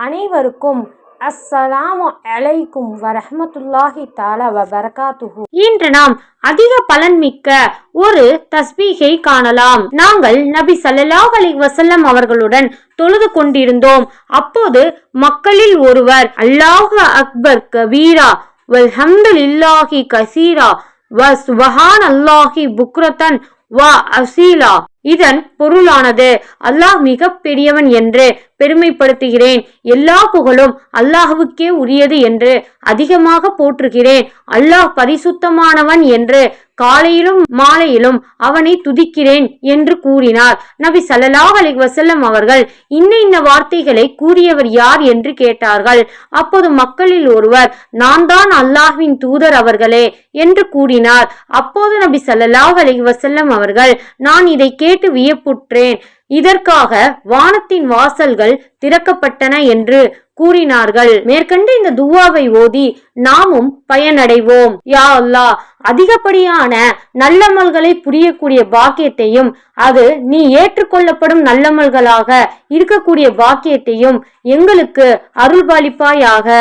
அனைவருக்கும் அஸ்ஸலாமு அலைக்கும் வரஹ்மத்துல்லாஹி தாலா வ இன்று நாம் அதிக பலன்மிக்க ஒரு தஸ்பீகை காணலாம். நாங்கள் நபி சல்லாஹ் அலி வசல்லம் அவர்களுடன் தொழுது கொண்டிருந்தோம். அப்போது மக்களில் ஒருவர் அல்லாஹு அக்பர் கபீரா வல்ஹம்துலில்லாஹி கசீரா வ சுபஹான் அல்லாஹி புக்ரத்தன் வ அசீலா இதன் பொருளானது அல்லாஹ் மிக பெரியவன் என்று பெருமைப்படுத்துகிறேன். எல்லா புகழும் அல்லாஹுவுக்கே உரியது என்று அதிகமாக போற்றுகிறேன். அல்லாஹ் பரிசுத்தமானவன் என்று காலையிலும் மாலையிலும் அவனை துதிக்கிறேன் என்று கூறினார். நபி சல்லாஹ் அலி வசல்லம் அவர்கள் இன்ன இன்ன வார்த்தைகளை கூறியவர் யார்? என்று கேட்டார்கள். அப்போது மக்களில் ஒருவர் நான் தான் அல்லாஹ்வின் தூதர் அவர்களே என்று கூறினார். அப்போது நபி சல்லாஹ் அலி வசல்லம் அவர்கள் நான் இதை கேட்டு வியப்புற்றேன். இதற்காக வானத்தின் வாசல்கள் திறக்கப்பட்டன என்று கூறினார்கள். மேற்கண்ட இந்த துவாவை ஓதி நாமும் பயனடைவோம். யா அல்லா அதிகப்படியான நல்லமல்களை புரியக்கூடிய பாக்கியத்தையும் அது நீ ஏற்றுக்கொள்ளப்படும் நல்லமல்களாக இருக்கக்கூடிய பாக்கியத்தையும் எங்களுக்கு அருள்பாலிப்பாயாக.